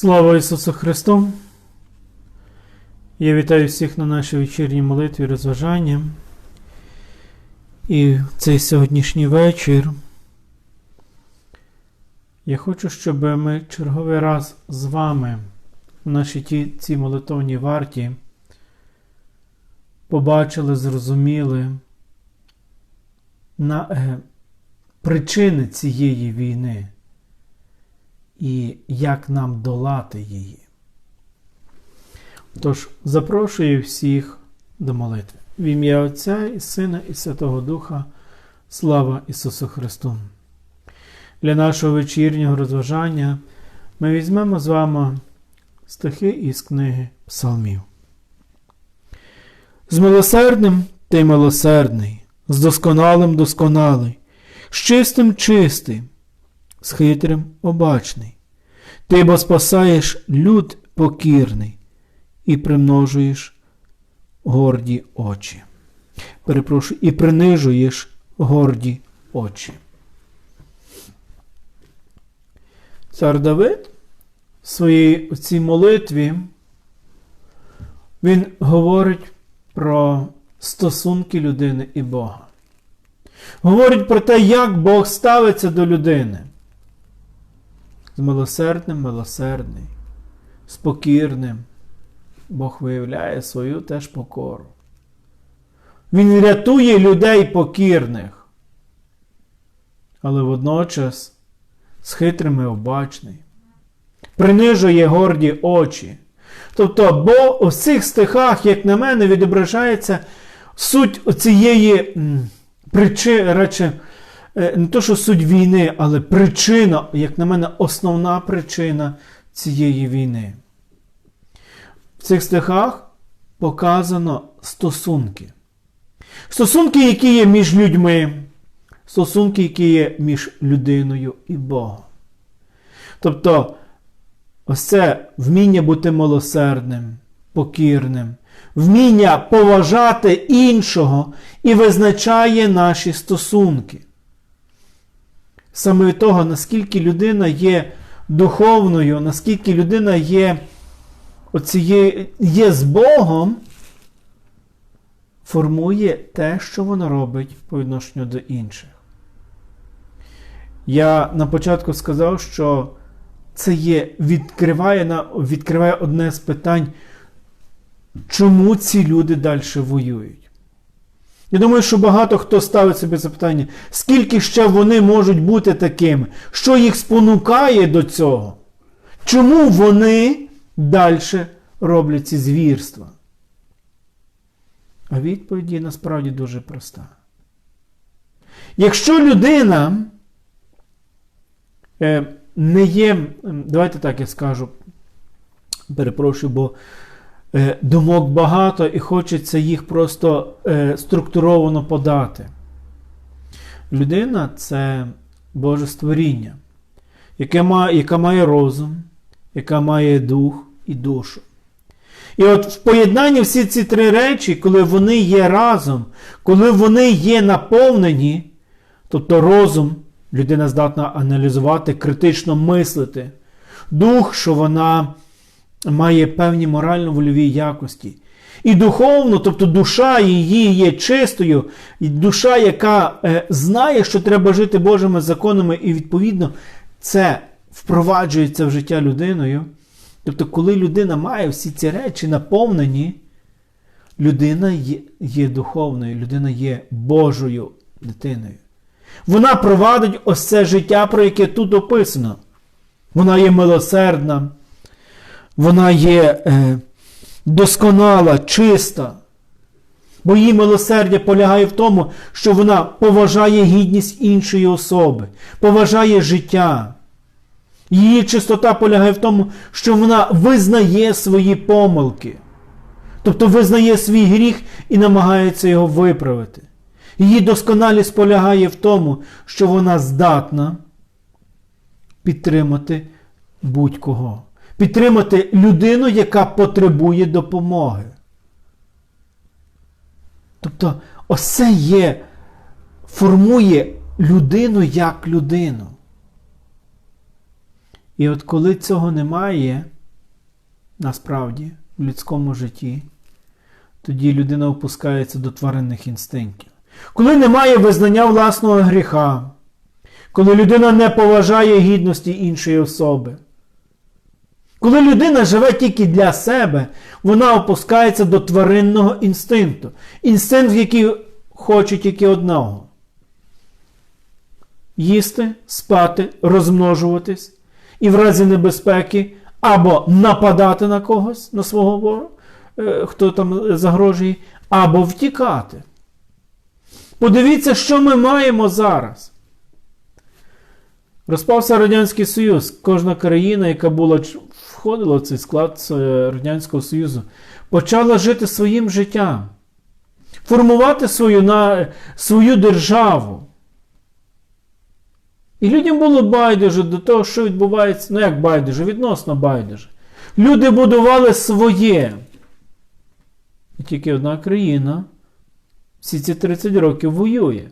Слава Ісусу Христу! Я вітаю всіх на нашій вечірній молитві розважання. І цей сьогоднішній вечір я хочу, щоб ми черговий раз з вами в нашій ті, цій молитовній варті побачили, зрозуміли на, е, причини цієї війни і як нам долати її. Тож, запрошую всіх до молитви. В ім'я Отця і Сина, і Святого Духа. Слава Ісусу Христу! Для нашого вечірнього розважання ми візьмемо з вами стихи із книги Псалмів. З милосердним ти милосердний, з досконалим досконалий, з чистим чистий, з хитрим обачний. Ти бо спасаєш люд покірний і примножуєш горді очі. Перепрошую, і принижуєш горді очі. Цар Давид в своїй цій молитві він говорить про стосунки людини і Бога. Говорить про те, як Бог ставиться до людини. З милосердним, милосердний, спокірним. Бог виявляє свою теж покору. Він рятує людей покірних, але водночас з хитрими обачний, принижує горді очі. Тобто, бо у цих стихах, як на мене, відображається суть цієї причини, не то, що суть війни, але причина, як на мене, основна причина цієї війни. В цих стихах показано стосунки. Стосунки, які є між людьми, стосунки, які є між людиною і Богом. Тобто, ось це вміння бути милосердним, покірним, вміння поважати іншого і визначає наші стосунки. Саме того, наскільки людина є духовною, наскільки людина є, оціє, є з Богом, формує те, що вона робить по відношенню до інших. Я на початку сказав, що це є, відкриває, відкриває одне з питань, чому ці люди далі воюють. Я думаю, що багато хто ставить собі запитання, скільки ще вони можуть бути такими, що їх спонукає до цього? Чому вони далі роблять ці звірства? А відповідь є насправді дуже проста. Якщо людина е, не є, давайте так я скажу, перепрошую, бо е, думок багато і хочеться їх просто е, структуровано подати. Людина це Боже створіння, яке має, яка має розум, яка має дух і душу. І от в поєднанні всі ці три речі, коли вони є разом, коли вони є наповнені, тобто розум, людина здатна аналізувати, критично мислити, дух, що вона має певні морально-вольові якості. І духовно, тобто душа її є чистою, і душа, яка е, знає, що треба жити Божими законами, і відповідно це впроваджується в життя людиною. Тобто, коли людина має всі ці речі наповнені, людина є, є духовною, людина є Божою дитиною. Вона провадить ось це життя, про яке тут описано. Вона є милосердна, вона є е, досконала, чиста. Бо її милосердя полягає в тому, що вона поважає гідність іншої особи, поважає життя. Її чистота полягає в тому, що вона визнає свої помилки. Тобто визнає свій гріх і намагається його виправити. Її досконалість полягає в тому, що вона здатна підтримати будь-кого. Підтримати людину, яка потребує допомоги. Тобто, ось це є, формує людину як людину. І от коли цього немає, насправді, в людському житті, тоді людина опускається до тваринних інстинктів. Коли немає визнання власного гріха, коли людина не поважає гідності іншої особи, коли людина живе тільки для себе, вона опускається до тваринного інстинкту. Інстинкт, який хоче тільки одного. Їсти, спати, розмножуватись і в разі небезпеки або нападати на когось, на свого ворога, хто там загрожує, або втікати. Подивіться, що ми маємо зараз. Розпався Радянський Союз. Кожна країна, яка була входила в цей склад Радянського Союзу, почала жити своїм життям, формувати свою, на, свою державу. І людям було байдуже до того, що відбувається, ну як байдуже, відносно байдуже. Люди будували своє. І тільки одна країна всі ці 30 років воює.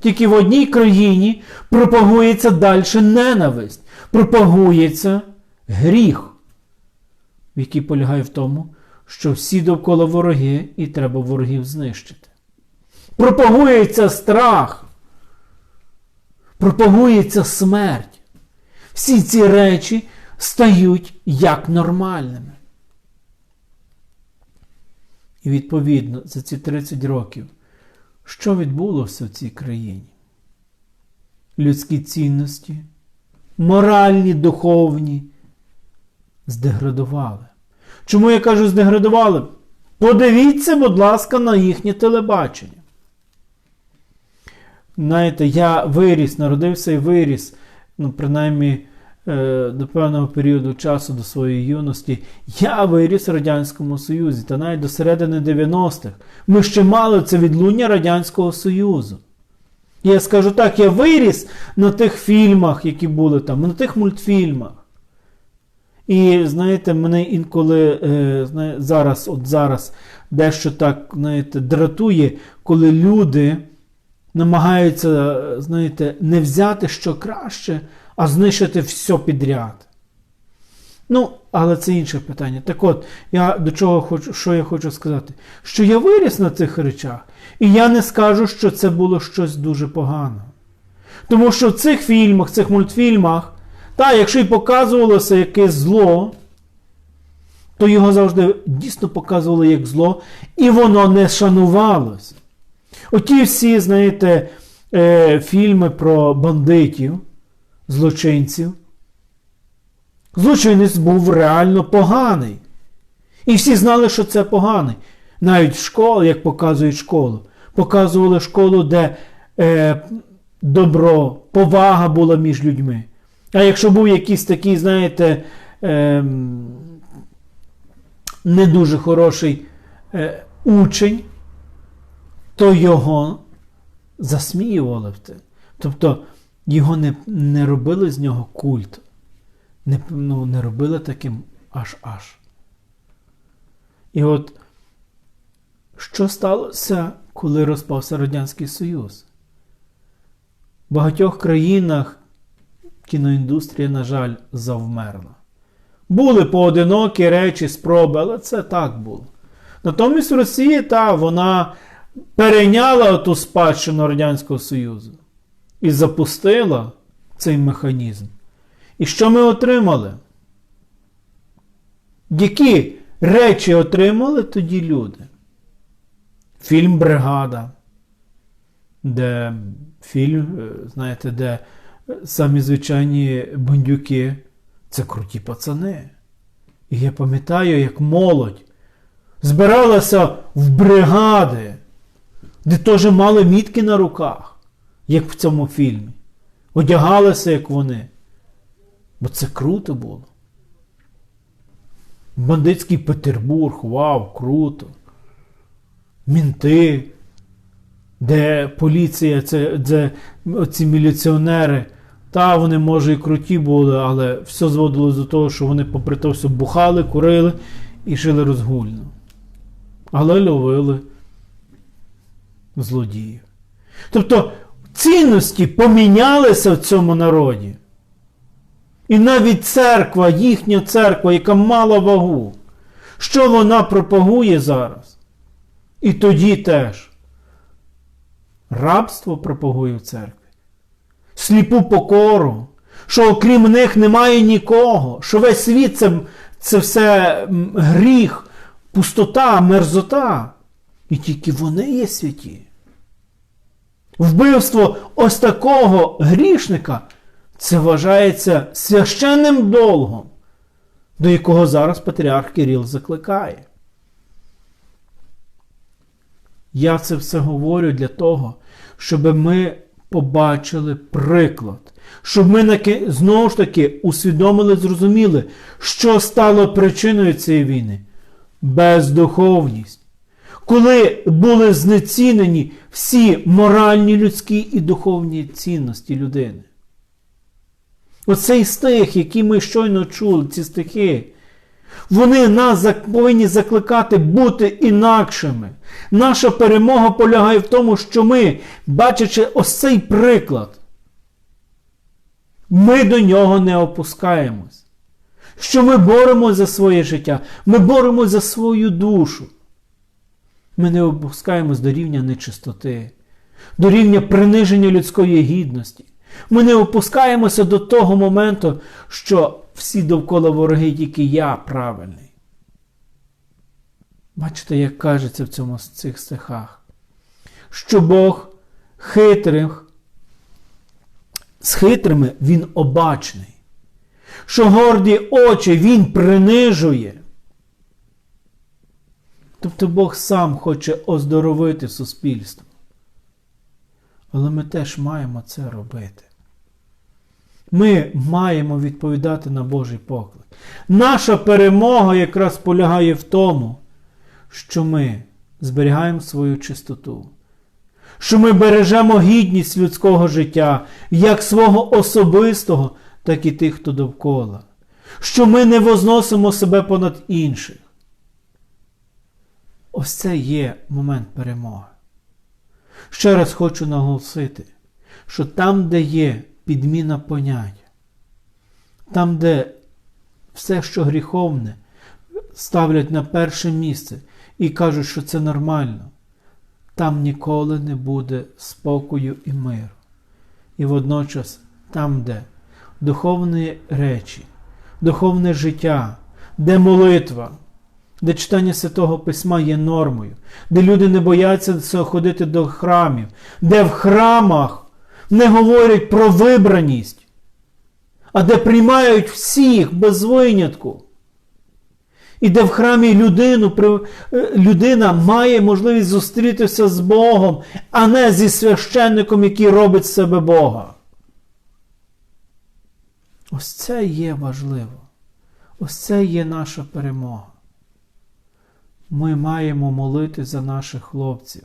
Тільки в одній країні пропагується далі ненависть, пропагується гріх, який полягає в тому, що всі довкола вороги і треба ворогів знищити. Пропагується страх, пропагується смерть. Всі ці речі стають як нормальними. І відповідно за ці 30 років, що відбулося в цій країні? Людські цінності, моральні, духовні, здеградували. Чому я кажу здеградували? Подивіться, будь ласка, на їхнє телебачення. Знаєте, я виріс, народився і виріс, ну, принаймні, до певного періоду часу, до своєї юності, я виріс в Радянському Союзі, та навіть до середини 90-х. Ми ще мали це відлуння Радянського Союзу. І Я скажу так, я виріс на тих фільмах, які були там, на тих мультфільмах. І знаєте, мене інколи е, зараз, от зараз дещо так знаєте, дратує, коли люди намагаються знаєте, не взяти що краще, а знищити все підряд. Ну, але це інше питання. Так от, я до чого хочу, що я хочу сказати? Що я виріс на цих речах, і я не скажу, що це було щось дуже погано. Тому що в цих фільмах, цих мультфільмах, та, якщо й показувалося якесь зло, то його завжди дійсно показували як зло, і воно не шанувалося. Оті всі, знаєте, е, фільми про бандитів, злочинців. Злочинець був реально поганий. І всі знали, що це поганий. Навіть в школі, як показують школу, показували школу, де е, добро, повага була між людьми. А якщо був якийсь такий, знаєте, е, не дуже хороший е, учень, то його засміювали. Тобто його не не робили з нього культ, не ну, не робили таким аж-аж. І от що сталося, коли розпався Радянський Союз? В багатьох країнах кіноіндустрія, на жаль, завмерла. Були поодинокі речі, спроби, але це так було. Натомість Росія, та, вона перейняла ту спадщину Радянського Союзу і запустила цей механізм. І що ми отримали? Які речі отримали тоді люди? Фільм Бригада, де фільм, е, знаєте, де самі звичайні бандюки це круті пацани. І я пам'ятаю, як молодь збиралася в бригади, де теж мали мітки на руках як в цьому фільмі. Одягалися, як вони. Бо це круто було. Бандитський Петербург, вау, круто. Мінти, де поліція, це, це ці міліціонери. Та вони, може, і круті були, але все зводилось до того, що вони, попри те, все бухали, курили і жили розгульно. Але ловили злодіїв. Тобто цінності помінялися в цьому народі. І навіть церква, їхня церква, яка мала вагу, що вона пропагує зараз? І тоді теж. Рабство пропагує в церкві, сліпу покору, що окрім них немає нікого, що весь світ це, це все гріх, пустота, мерзота. І тільки вони є святі. Вбивство ось такого грішника це вважається священним долгом, до якого зараз патріарх Кирил закликає. Я це все говорю для того, щоб ми побачили приклад, щоб ми знову ж таки усвідомили, зрозуміли, що стало причиною цієї війни бездуховність. Коли були знецінені всі моральні людські і духовні цінності людини. Оцей стих, який ми щойно чули, ці стихи, вони нас повинні закликати бути інакшими. Наша перемога полягає в тому, що ми, бачачи ось цей приклад, ми до нього не опускаємось. Що ми боремося за своє життя, ми боремося за свою душу. Ми не опускаємось до рівня нечистоти, до рівня приниження людської гідності. Ми не опускаємося до того моменту, що всі довкола вороги, тільки я правильний. Бачите, як кажеться в цьому, цих стихах, що Бог хитрих, з хитрими Він обачний, що горді очі Він принижує. Тобто Бог сам хоче оздоровити суспільство. Але ми теж маємо це робити. Ми маємо відповідати на Божий поклик. Наша перемога якраз полягає в тому, що ми зберігаємо свою чистоту, що ми бережемо гідність людського життя, як свого особистого, так і тих, хто довкола, що ми не возносимо себе понад інших. Ось це є момент перемоги. Ще раз хочу наголосити, що там, де є підміна понять, там, де все, що гріховне, ставлять на перше місце і кажуть, що це нормально, там ніколи не буде спокою і миру. І водночас там, де духовні речі, духовне життя, де молитва, де читання Святого Письма є нормою, де люди не бояться ходити до храмів, де в храмах не говорять про вибраність, а де приймають всіх без винятку. І де в храмі людину, е, людина має можливість зустрітися з Богом, а не зі священником, який робить з себе Бога. Ось це є важливо. Ось це є наша перемога. Ми маємо молити за наших хлопців,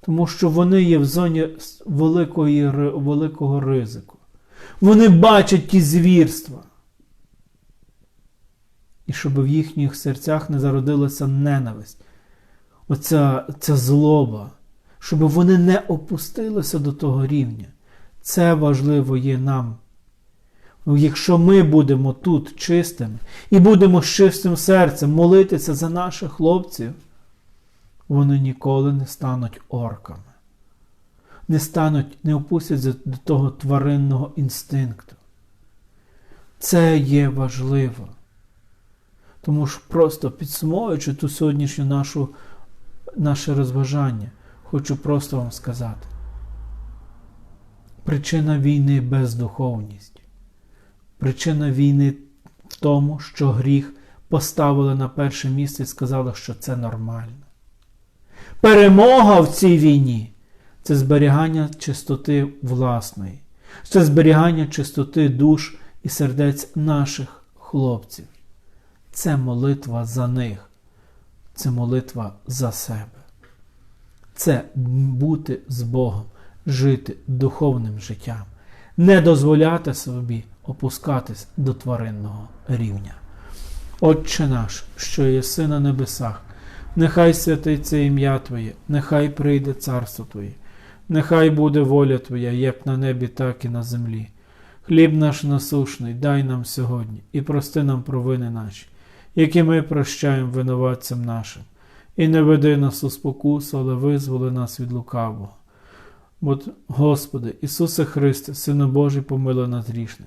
тому що вони є в зоні великої, великого ризику. Вони бачать ті звірства. І щоб в їхніх серцях не зародилася ненависть, оця ця злоба, щоб вони не опустилися до того рівня. Це важливо є нам. Якщо ми будемо тут чистими і будемо з чистим серцем молитися за наших хлопців, вони ніколи не стануть орками, не стануть, не опустяться до того тваринного інстинкту. Це є важливо. Тому що просто підсумовуючи ту сьогоднішню нашу, наше розважання, хочу просто вам сказати. Причина війни бездуховність. Причина війни в тому, що гріх поставили на перше місце і сказали, що це нормально. Перемога в цій війні це зберігання чистоти власної, це зберігання чистоти душ і сердець наших хлопців. Це молитва за них, це молитва за себе. Це бути з Богом, жити духовним життям, не дозволяти собі опускатись до тваринного рівня. Отче наш, що єси на небесах, нехай святиться ім'я Твоє, нехай прийде царство Твоє, нехай буде воля Твоя, як на небі, так і на землі. Хліб наш насушний, дай нам сьогодні, і прости нам провини наші, які ми прощаємо винуватцям нашим. І не веди нас у спокусу, але визволи нас від лукавого. Бо, Господи, Ісусе Христе, Сино Божий, помилуй нас грішне.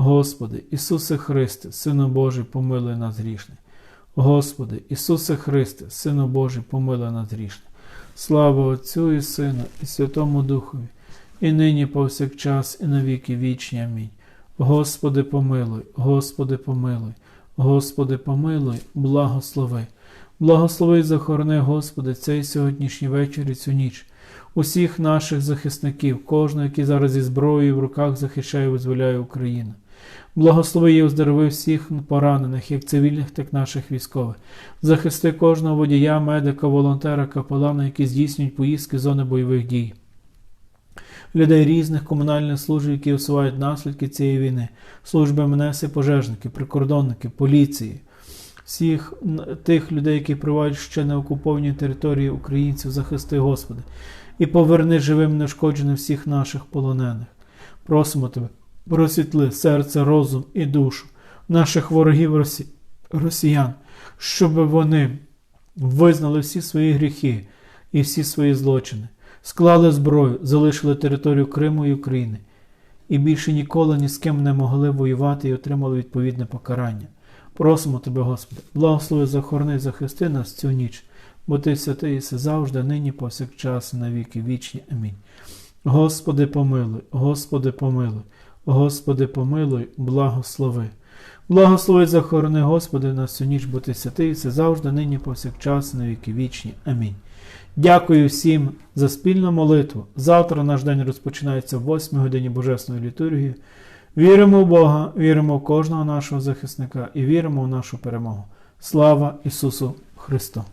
Господи, Ісусе Христе, Сино Божий, помилуй нас грішне. Господи, Ісусе Христе, Сино Божий, помилуй нас грішне. Слава Отцю і Сину, і Святому Духові, і нині повсякчас, і на віки вічні. Амінь. Господи, помилуй, Господи, помилуй, Господи, помилуй, благослови. Благослови і захорони, Господи, цей сьогоднішній вечір і цю ніч. Усіх наших захисників, кожного, який зараз зі зброєю в руках захищає і визволяє Україну. Благослови і оздорови всіх поранених, як цивільних, так і наших військових. Захисти кожного водія, медика, волонтера, капелана, які здійснюють поїздки з зони бойових дій. Людей різних комунальних служб, які усувають наслідки цієї війни, служби МНС і пожежники, прикордонники, поліції, всіх тих людей, які проводять ще на окупованій території українців, захисти, Господи, і поверни живим нешкодженим всіх наших полонених. Просимо Тебе, просвітли серце, розум і душу наших ворогів росі... росіян, щоб вони визнали всі свої гріхи і всі свої злочини, склали зброю, залишили територію Криму і України і більше ніколи ні з ким не могли воювати і отримали відповідне покарання. Просимо Тебе, Господи, благослови, захорони, захисти нас цю ніч, бо Ти святий і завжди, нині, повсякчас, і на віки вічні. Амінь. Господи, помилуй, Господи, помилуй, Господи, помилуй, благослови. Благослови, захорони, Господи, на всю ніч, бо Ти святий, і завжди, нині, повсякчас, на віки вічні. Амінь. Дякую всім за спільну молитву. Завтра наш день розпочинається в 8 годині Божесної літургії. Віримо в Бога, віримо в кожного нашого захисника і віримо в нашу перемогу. Слава Ісусу Христу!